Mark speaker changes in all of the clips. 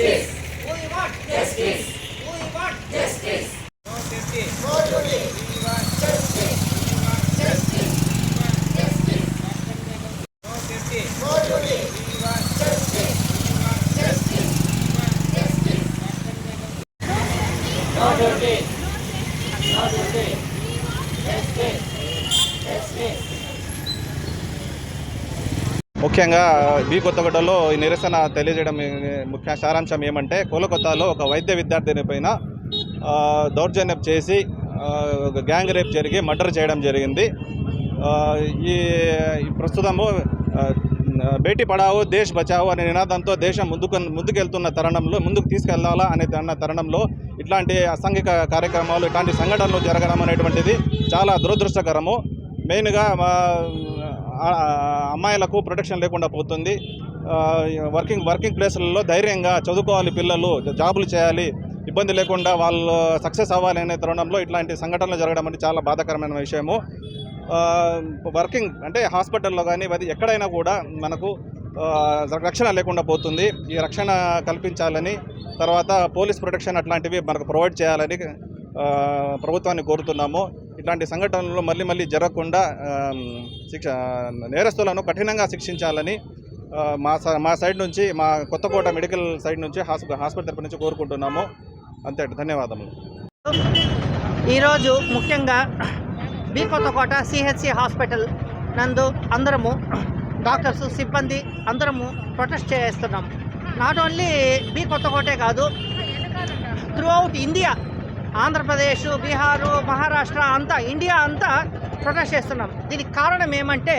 Speaker 1: We want justice. We want justice. No safety. No duty. We want justice. We want justice. We want justice. No safety. No duty. We want justice. We want justice. We want justice. No duty.
Speaker 2: ముఖ్యంగా B కొత్తగూడలో ఈ నిరసన తెలియజేయడం ముఖ్య సారాంశం ఏమంటే కోలకొత్తాలో ఒక వైద్య విద్యార్థిని పైన దౌర్జన్యం చేసి ఒక గ్యాంగ్ రేప్ జరిగి మర్డర్ చేయడం జరిగింది. ఈ ప్రస్తుతము బేటీ పడావో దేశ్ బచావో అనే నినాదంతో దేశం ముందుకు ముందుకెళ్తున్న తరుణంలో ముందుకు తీసుకెళ్ళాలా అనే అన్న తరుణంలో ఇట్లాంటి అసాంఘిక కార్యక్రమాలు ఇట్లాంటి సంఘటనలు జరగడం అనేటువంటిది చాలా దురదృష్టకరము. మెయిన్గా మా అమ్మాయిలకు ప్రొటెక్షన్ లేకుండా పోతుంది. వర్కింగ్ వర్కింగ్ ప్లేస్లలో ధైర్యంగా చదువుకోవాలి పిల్లలు జాబులు చేయాలి ఇబ్బంది లేకుండా వాళ్ళు సక్సెస్ అవ్వాలి అనే తరుణంలో ఇట్లాంటి సంఘటనలు జరగడం అంటే చాలా బాధాకరమైన విషయము. వర్కింగ్ అంటే హాస్పిటల్లో కానీ అది ఎక్కడైనా కూడా మనకు రక్షణ లేకుండా పోతుంది. ఈ రక్షణ కల్పించాలని తర్వాత పోలీస్ ప్రొటెక్షన్ అట్లాంటివి మనకు ప్రొవైడ్ చేయాలని ప్రభుత్వాన్ని కోరుతున్నాము. ఇట్లాంటి సంఘటనలు మళ్ళీ మళ్ళీ జరగకుండా శిక్ష నేరస్తులను కఠినంగా శిక్షించాలని మా మా సైడ్ నుంచి మా కొత్తకోట మెడికల్ సైడ్ నుంచి హాస్ప హాస్పిటల్ తరపు నుంచి కోరుకుంటున్నాము. అంతే ధన్యవాదములు.
Speaker 3: ఈరోజు ముఖ్యంగా బి కొత్తకోట సిహెచ్సి హాస్పిటల్ నందు అందరము డాక్టర్స్ సిబ్బంది అందరము ప్రొటెస్ట్ చేస్తున్నాం. నాట్ ఓన్లీ బి కొత్తకోటే కాదు throughout India Andhra Pradesh Bihar Maharashtra అంతా ఇండియా అంతా ప్రొటెస్ట్ చేస్తున్నాం. దీనికి కారణం ఏమంటే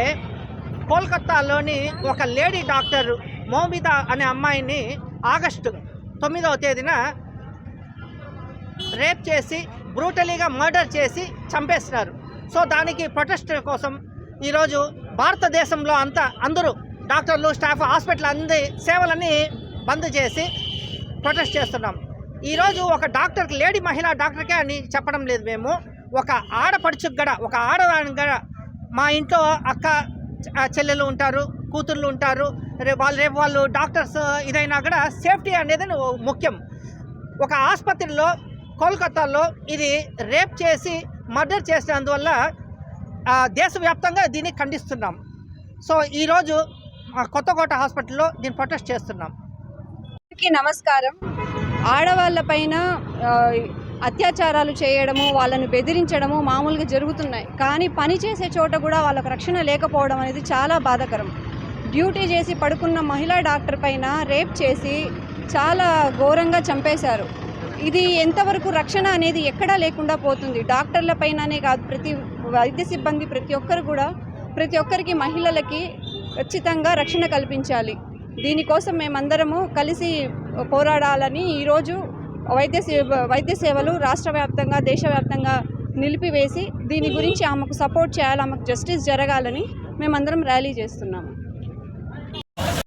Speaker 3: కోల్కత్తాలోని ఒక లేడీ డాక్టర్ మోమిత అనే అమ్మాయిని ఆగస్టు తొమ్మిదవ తేదీన రేప్ చేసి బ్రూటలీగా మర్డర్ చేసి చంపేస్తున్నారు సో దానికి ప్రొటెస్ట్ కోసం ఈరోజు భారతదేశంలో అంతా అందరూ డాక్టర్లు స్టాఫ్ హాస్పిటల్ అంది సేవలన్నీ బంద్ చేసి ప్రొటెస్ట్ చేస్తున్నాం. ఈరోజు ఒక డాక్టర్కి లేడీ మహిళా డాక్టర్కే అని చెప్పడం లేదు మేము. ఒక ఆడపడుచుకు గడ ఒక ఆడదానికి గడ మా ఇంట్లో అక్క చెల్లెలు ఉంటారు కూతుర్లు ఉంటారు. రేపు వాళ్ళు రేపు వాళ్ళు డాక్టర్స్ ఇదైనా కూడా సేఫ్టీ అనేది ముఖ్యం. ఒక ఆసుపత్రిలో కోల్కతాలో ఇది రేప్ చేసి మర్డర్ చేసినందువల్ల దేశవ్యాప్తంగా దీన్ని ఖండిస్తున్నాం. సో ఈరోజు కొత్తకోట హాస్పిటల్లో దీన్ని ప్రొటెస్ట్ చేస్తున్నాం.
Speaker 4: నమస్కారం. ఆడవాళ్ళపైన అత్యాచారాలు చేయడము వాళ్ళను బెదిరించడము మామూలుగా జరుగుతున్నాయి. కానీ పని చేసే చోట కూడా వాళ్ళకు రక్షణ లేకపోవడం అనేది చాలా బాధాకరం. డ్యూటీ చేసి పడుకున్న మహిళా డాక్టర్ పైన రేప్ చేసి చాలా ఘోరంగా చంపేశారు. ఇది ఎంతవరకు రక్షణ అనేది ఎక్కడా లేకుండా పోతుంది. డాక్టర్ల పైననే కాదు ప్రతి వైద్య సిబ్బంది ప్రతి ఒక్కరు కూడా ప్రతి ఒక్కరికి మహిళలకి ఖచ్చితంగా రక్షణ కల్పించాలి. దీనికోసం మేమందరము కలిసి పోరాడాలని ఈరోజు వైద్య వైద్య సేవలు రాష్ట్ర వ్యాప్తంగా దేశవ్యాప్తంగా నిలిపివేసి దీని గురించి ఆమెకు సపోర్ట్ చేయాలి ఆమెకు జస్టిస్ జరగాలని మేమందరం ర్యాలీ చేస్తున్నాము.